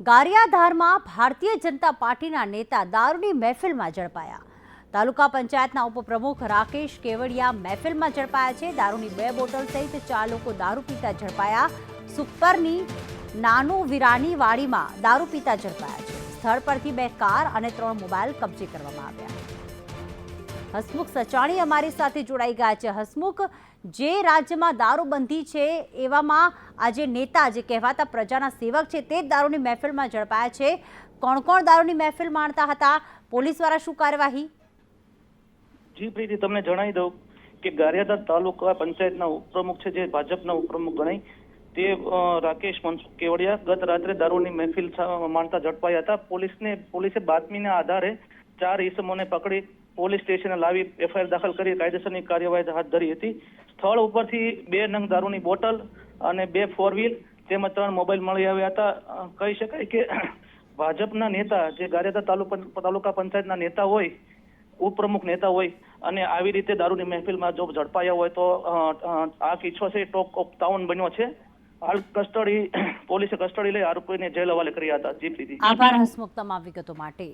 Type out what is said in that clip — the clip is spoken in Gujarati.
ગારિયાધારમાં ભારતીય જનતા પાર્ટીના નેતા દારૂની મહેફિલમાં ઝડપાયા. તાલુકા પંચાયતના ઉપપ્રમુખ રાકેશ કેવડિયા મહેફિલમાં ઝડપાયા છે. દારૂની બે બોટલ સહિત ચાર લોકો દારૂ પીતા ઝડપાયા. સુપરની નાનું વિરાની વાડીમાં દારૂ પીતા ઝડપાયા છે. સ્થળ પરથી બે કાર અને ત્રણ મોબાઈલ કબજે કરવામાં આવ્યા. હસમુખ સચાણી અમારી સાથે જોડાઈ ગયા છે. હસમુખ, જે રાજ્યમાં દારૂબંધી છે, એવામાં આજે નેતા જે કહેવાતા પ્રજાના સેવક છે, તે જ દારૂની મહેફિલમાં ઝડપાયા છે. કોણ કોણ દારૂની મહેફિલ માણતા હતા? પોલીસ દ્વારા શું કાર્યવાહી? જી, પ્રીતિ, તમને જણાવી દઉં કે ગારિયાધાર તાલુકા પંચાયતના ઉપપ્રમુખ છે, જે ભાજપના ઉપપ્રમુખ ગણાય, તે રાકેશ મનસુખ કેવડિયા ગત રાત્રે દારૂની મહેફિલ માણતા ઝડપાયા હતા. પોલીસને, પોલીસે બાતમીના આધારે ચાર ઈસમોને પકડી પોલીસ સ્ટેશને લાવી એફઆઈઆર દાખલ કરી કાયદેસરની કાર્યવાહી હાથ ધરી હતી. સ્થળ ઉપરથી બે નંગ દારૂની બોટલ અને બે ફોર વ્હીલ તેમજ ત્રણ મોબાઈલ મળી આવ્યા હતા. કહી શકાય કે ભાજપના નેતા જે ગારિયાધાર તાલુકા તાલુકા પંચાયતના નેતા હોય, ઉપપ્રમુખ નેતા હોય અને આવી રીતે દારૂની મહેફિલમાં જો ઝડપાયા હોય તો આ કિસ્સો છે ટોક ઓફ ટાઉન બન્યો છે. હાલ કસ્ટડી, પોલીસે કસ્ટડી લઈ આરોપીને જેલ હવાલે કર્યા હતા. જીપ લીધી આભાર હસમુખ તમામ વિગતો માટે.